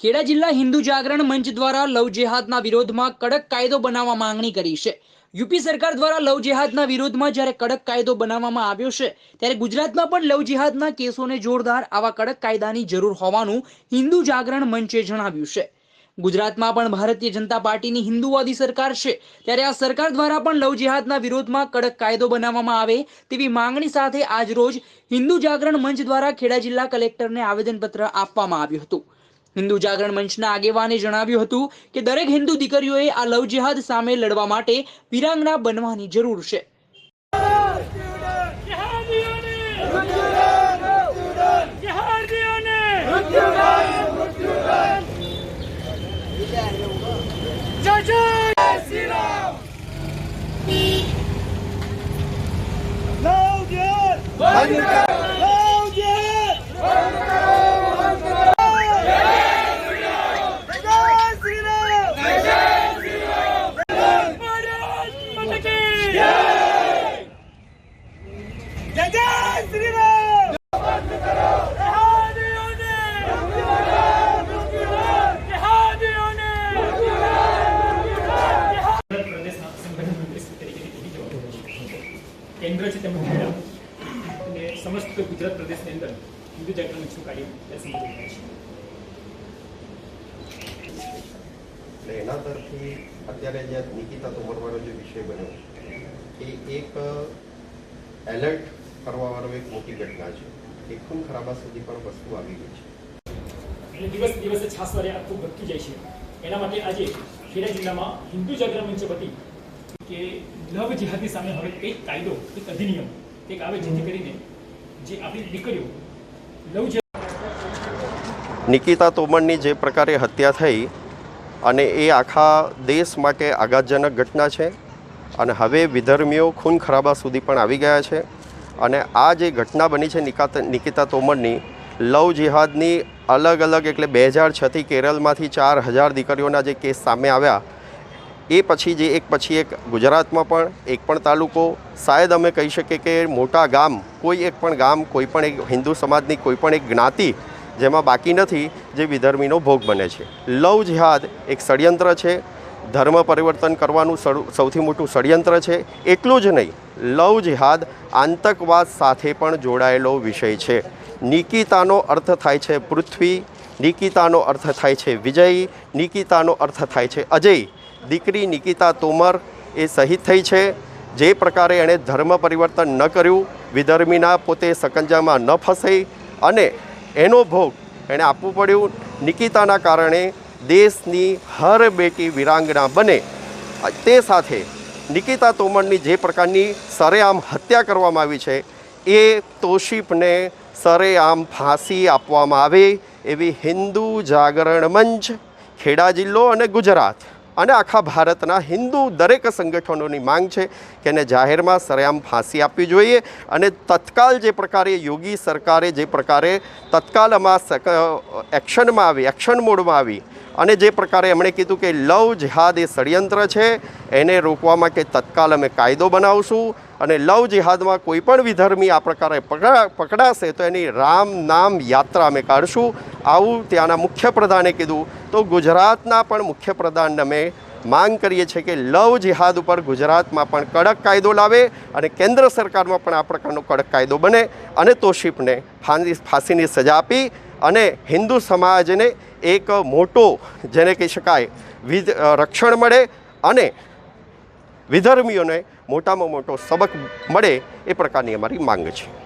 ખેડા જિલ્લા હિન્દુ જાગરણ મંચ દ્વારા લવ જેહાદના વિરોધમાં કડક કાયદો બનાવવા માંગણી કરી છે. યુપી સરકાર દ્વારા લવ જેહાદના વિરોધમાં જ્યારે કડક કાયદો બનાવવામાં આવ્યો છે, ત્યારે ગુજરાતમાં પણ લવ જેહાદના કેસોને જોરદાર આવા કડક કાયદાની જરૂર હોવાનું હિન્દુ જાગરણ મંચે જણાવ્યું છે. ગુજરાતમાં પણ ભારતીય જનતા પાર્ટીની હિન્દુવાદી સરકાર છે, ત્યારે આ સરકાર દ્વારા પણ લવ જેહાદના વિરોધમાં કડક કાયદો બનાવવામાં આવે તેવી માંગણી સાથે આજરોજ હિન્દુ જાગરણ મંચ દ્વારા ખેડા જિલ્લા કલેક્ટરને આવેદનપત્ર આપવામાં આવ્યું હતું. હિન્દુ જાગરણ મંચના આગેવાને જણાવ્યું હતું કે દરેક હિન્દુ દીકરીઓએ આ લવ જેહાદ સામે લડવા માટે વિરાંગના બનવાની જરૂર છે. બંધ કરો લવ જેહાદ બંધ કરો જય શ્રી રામ જય શ્રી રામ ભારત માતા કી જય જય જય શ્રી રામ જહાદીઓને જહાદીઓને પ્રદેશના સંગઠન મંત્રી તરીકેની પૂરી જવાબદારી છે. કેન્દ્ર છે તેમનું ખેડા અને સમસ્ત ગુજરાત પ્રદેશની અંદર હિન્દુ જાગરણ શું કાર્ય એટલે એના તરફથી અત્યારે જે નિકિતા તોમરવાનો જે વિષય બન્યો એ એક એલર્ટ કરવાવાળો એક મોટી ઘટના છે. એ ખૂન ખરાબા સુધી પણ વસ્તુ આવી ગઈ છે. એટલે દિવસ દિવસે છાસવારે આખું ઘટતું જાય છે. એના માટે આજે ખેડા જિલ્લામાં હિન્દુ જાગરણ મંચ વતી કે લવ જિહાદી સામે હવે કંઈક કાયદો એક અધિનિયમ, કંઈક આવે જેથી કરીને જે આપણી દીકરીઓ લવ નિકિતા તોમરની જે પ્રકારે હત્યા થઈ અને એ આખા દેશ માટે આઘાતજનક ઘટના છે અને હવે વિધર્મીઓ ખૂન ખરાબા સુધી પણ આવી ગયા છે અને આ જે ઘટના બની છે નિકાત નિકિતા તોમરની, લવ જિહાદની અલગ અલગ એટલે બે હજાર છથી કેરળમાંથી ચાર હજાર દીકરીઓના જે કેસ સામે આવ્યા એ પછી જે એક પછી એક ગુજરાતમાં પણ એક પણ તાલુકો, શાયદ અમે કહી શકીએ કે મોટા ગામ, કોઈ એક પણ ગામ, કોઈ પણ એક હિન્દુ સમાજની કોઈ પણ એક જ્ઞાતિ જેમાં બાકી નથી, જે વિધર્મીનો ભોગ બને છે. લવ જિહાદ એક ષડયંત્ર છે. ધર્મ પરિવર્તન કરવાનું સૌથી મોટું ષડયંત્ર છે. એટલું જ નહીં, લવ જિહાદ આતંકવાદ સાથે પણ જોડાયેલો વિષય છે. નિકિતાનો અર્થ થાય છે પૃથ્વી, નિકિતાનો અર્થ થાય છે વિજય, નિકિતાનો અર્થ થાય છે અજય. દીકરી નિકિતા તોમર એ શહીદ થઈ છે. જે પ્રકારે એણે ધર્મ પરિવર્તન ન કર્યું, વિધર્મીના પોતે સકંજામાં ન ફસાઈ અને એનો ભોગ એણે આપવું પડ્યું. નિકિતાના કારણે દેશની હર બેટી વિરાંગના બને. તે સાથે નિકિતા તોમરની જે પ્રકારની સરેઆમ હત્યા કરવામાં આવી છે, એ તોશીફને સરેઆમ ફાંસી આપવામાં આવે એવી હિન્દુ જાગરણ મંચ, ખેડા જિલ્લો અને ગુજરાત. અને આખા ભારતના હિન્દુ દરેક સંગઠનોની માંગ છે કે એને જાહેરમાં સરેઆમ ફાંસી આપવી જોઈએ અને તત્કાલ જે પ્રકારે યોગી સરકારે જે પ્રકારે તત્કાલમાં સક- એક્શનમાં આવી, એક્શન મોડમાં આવી અને જે પ્રકારે એમણે કીધું કે લવ જહાદ એ ષડયંત્ર છે, એને રોકવા માટે તત્કાલ અમે કાયદો બનાવશું અને લવ જિહાદમાં કોઈ પણ વિધર્મી આ પ્રકારે પકડા પકડાશે તો એની રામ નામ યાત્રા અમે કાઢશું. આવું ત્યાંના મુખ્યપ્રધાને કીધું. તો ગુજરાતના પણ મુખ્યપ્રધાનને અમે માંગ કરીએ છીએ કે લવ જિહાદ ઉપર ગુજરાતમાં પણ કડક કાયદો લાવે અને કેન્દ્ર સરકારમાં પણ આ પ્રકારનો કડક કાયદો બને અને તોશીફને ફાંસી ફાંસીની સજા આપી અને હિન્દુ સમાજને એક મોટો, જેને કહી શકાય, વિધ રક્ષણ મળે અને વિધર્મીઓને મોટામાં મોટો સબક મળે એ પ્રકારની અમારી માંગ છે.